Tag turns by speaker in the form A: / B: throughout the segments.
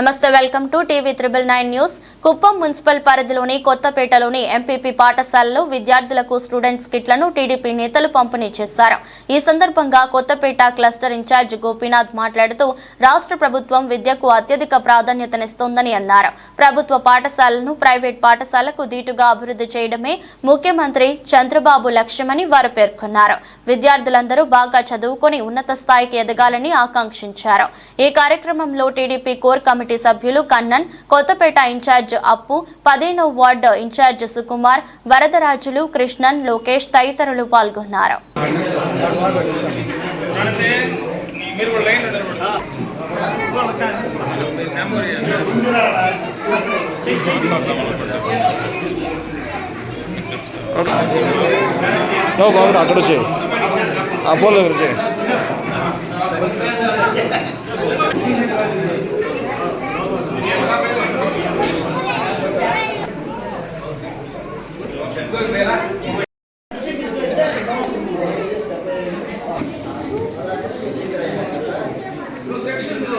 A: నమస్తే welcome to TV triple nine news. Kuppam municipal పరిధిలోని కొత్తపేటలోని ఎంపీపీ పాఠశాలలో విద్యార్థులకు స్టూడెంట్స్ కిట్లను టీడీపీ నేతలు పంపిణీ చేశారు. ఈ సందర్భంగా కొత్తపేట క్లస్టర్ ఇన్ఛార్జ్ గోపీనాథ్ మాట్లాడుతూ రాష్ట్ర ప్రభుత్వం విద్యకు అత్యధిక ప్రాధాన్యతనిస్తోందని అన్నారు. ప్రభుత్వ పాఠశాలను ప్రైవేట్ పాఠశాలకు దీటుగా అభివృద్ధి చేయడమే ముఖ్యమంత్రి చంద్రబాబు లక్ష్యమని వారు పేర్కొన్నారు. విద్యార్థులందరూ బాగా చదువుకొని ఉన్నత స్థాయికి ఎదగాలని ఆకాంక్షించారు. ఈ కార్యక్రమంలో టీడీపీ కోర్ కమిటీ సభ్యులు కన్నన్ కొత్తపేట ఇన్ఛార్జ్ అప్పు పదిహేనవ వార్డు ఇన్ఛార్జ్ సుకుమార్ వరదరాజులు కృష్ణన్ లోకేష్ తదితరులు పాల్గొన్నారు.
B: మీరు
C: వచ్చే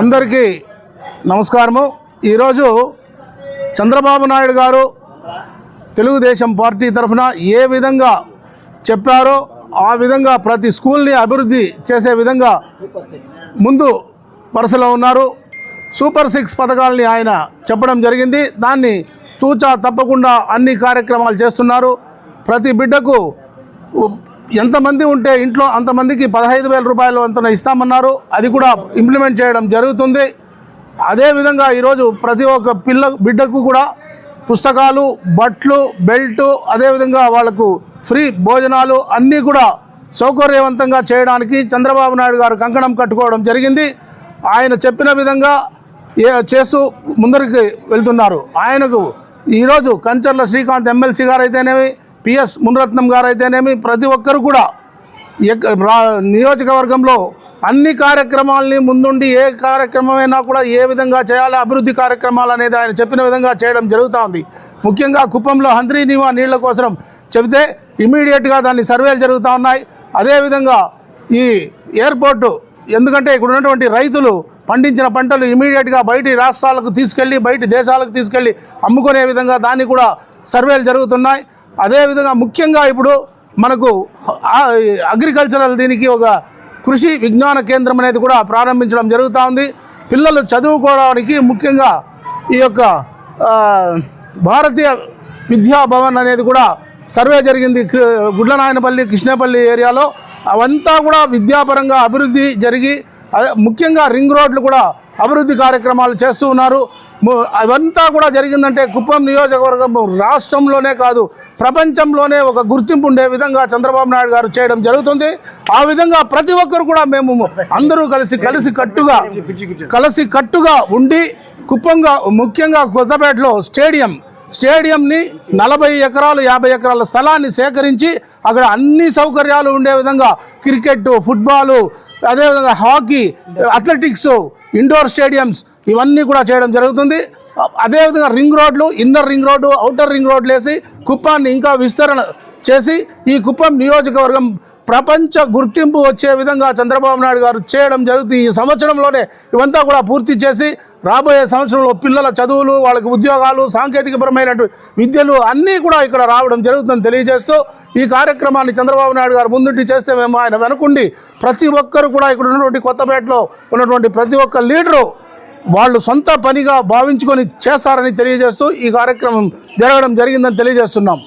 D: అందరికీ నమస్కారము. ఈరోజు చంద్రబాబు నాయుడు గారు తెలుగుదేశం పార్టీ తరఫున ఏ విధంగా చెప్పారో ఆ విధంగా ప్రతి స్కూల్ని అభివృద్ధి చేసే విధంగా ముందు వరుసలో ఉన్నారు. సూపర్ సిక్స్ పథకాలని ఆయన చెప్పడం జరిగింది. దాన్ని తూచా తప్పకుండా అన్ని కార్యక్రమాలు చేస్తున్నారు. ప్రతి బిడ్డకు ఎంతమంది ఉంటే ఇంట్లో అంతమందికి పదహైదు వేల రూపాయలు అంత ఇస్తామన్నారు. అది కూడా ఇంప్లిమెంట్ చేయడం జరుగుతుంది. అదేవిధంగా ఈరోజు ప్రతి ఒక్క పిల్ల బిడ్డకు కూడా పుస్తకాలు బట్లు బెల్టు అదేవిధంగా వాళ్ళకు ఫ్రీ భోజనాలు అన్నీ కూడా సౌకర్యవంతంగా చేయడానికి చంద్రబాబు నాయుడు గారు కంకణం కట్టుకోవడం జరిగింది. ఆయన చెప్పిన విధంగా ఏ చేస్తూ ముందరికి వెళ్తున్నారు. ఆయనకు ఈరోజు కంచర్ల శ్రీకాంత్ ఎమ్మెల్సీ గారు అయితేనేమి పిఎస్ మునరత్నం గారు అయితేనేమి ప్రతి ఒక్కరు కూడా నియోజకవర్గంలో అన్ని కార్యక్రమాలని ముందుండి ఏ కార్యక్రమమైనా కూడా ఏ విధంగా చేయాలి అభివృద్ధి కార్యక్రమాలు అనేది ఆయన చెప్పిన విధంగా చేయడం జరుగుతూ ఉంది. ముఖ్యంగా కుప్పంలో హంద్రీ నివా నీళ్ళ కోసం చెబితే ఇమీడియట్గా దాన్ని సర్వేలు జరుగుతూ ఉన్నాయి. అదేవిధంగా ఈ ఎయిర్పోర్టు ఎందుకంటే ఇక్కడ ఉన్నటువంటి రైతులు పండించిన పంటలు ఇమీడియట్గా బయటి రాష్ట్రాలకు తీసుకెళ్ళి బయటి దేశాలకు తీసుకెళ్ళి అమ్ముకునే విధంగా దాన్ని కూడా సర్వేలు జరుగుతున్నాయి. అదేవిధంగా ముఖ్యంగా ఇప్పుడు మనకు అగ్రికల్చరల్ దీనికి ఒక కృషి విజ్ఞాన కేంద్రం అనేది కూడా ప్రారంభించడం జరుగుతూ ఉంది. పిల్లలు చదువుకోవడానికి ముఖ్యంగా ఈ యొక్క భారతీయ విద్యా భవన్ అనేది కూడా సర్వే జరిగింది. గుడ్లనాయనపల్లి కృష్ణపల్లి ఏరియాలో అవంతా కూడా విద్యాపరంగా అభివృద్ధి జరిగి ముఖ్యంగా రింగ్ రోడ్లు కూడా అభివృద్ధి కార్యక్రమాలు చేస్తూ ఉన్నారు. అవంతా కూడా జరిగిందంటే కుప్పం నియోజకవర్గం రాష్ట్రంలోనే కాదు ప్రపంచంలోనే ఒక గుర్తింపు ఉండే విధంగా చంద్రబాబు నాయుడు గారు చేయడం జరుగుతుంది. ఆ విధంగా ప్రతి ఒక్కరు కూడా మేము అందరూ కలిసి కలిసి కట్టుగా కలిసి కట్టుగా ఉండి కుప్పంగా ముఖ్యంగా కొత్తపేటలో స్టేడియం స్టేడియంని నలభై ఎకరాలు యాభై ఎకరాల స్థలాన్ని సేకరించి అక్కడ అన్ని సౌకర్యాలు ఉండే విధంగా క్రికెట్ ఫుట్బాలు అదేవిధంగా హాకీ అథ్లెటిక్స్ ఇండోర్ స్టేడియంస్ ఇవన్నీ కూడా చేయడం జరుగుతుంది. అదేవిధంగా రింగ్ రోడ్లు inner ring road outer ring రోడ్లు వేసి కుప్పాన్ని ఇంకా విస్తరణ చేసి ఈ కుప్పం నియోజకవర్గం ప్రపంచ గుర్తింపు వచ్చే విధంగా చంద్రబాబు నాయుడు గారు చేయడం జరుగుతుంది. ఈ సంవత్సరంలోనే ఇవంతా కూడా పూర్తి చేసి రాబోయే సంవత్సరంలో పిల్లల చదువులు వాళ్ళకి ఉద్యోగాలు సాంకేతికపరమైనటువంటి విద్యలు అన్నీ కూడా ఇక్కడ రావడం జరుగుతుందని తెలియజేస్తూ ఈ కార్యక్రమాన్ని చంద్రబాబు నాయుడు గారు ముందుండి చేస్తే మేము ఆయన వెనుకుండి ప్రతి ఒక్కరు కూడా ఇక్కడ ఉన్నటువంటి కొత్తపేటలో ఉన్నటువంటి ప్రతి ఒక్క లీడరు వాళ్ళు సొంత పనిగా భావించుకొని చేస్తారని తెలియజేస్తూ ఈ కార్యక్రమం జరగడం జరిగిందని తెలియజేస్తున్నాం.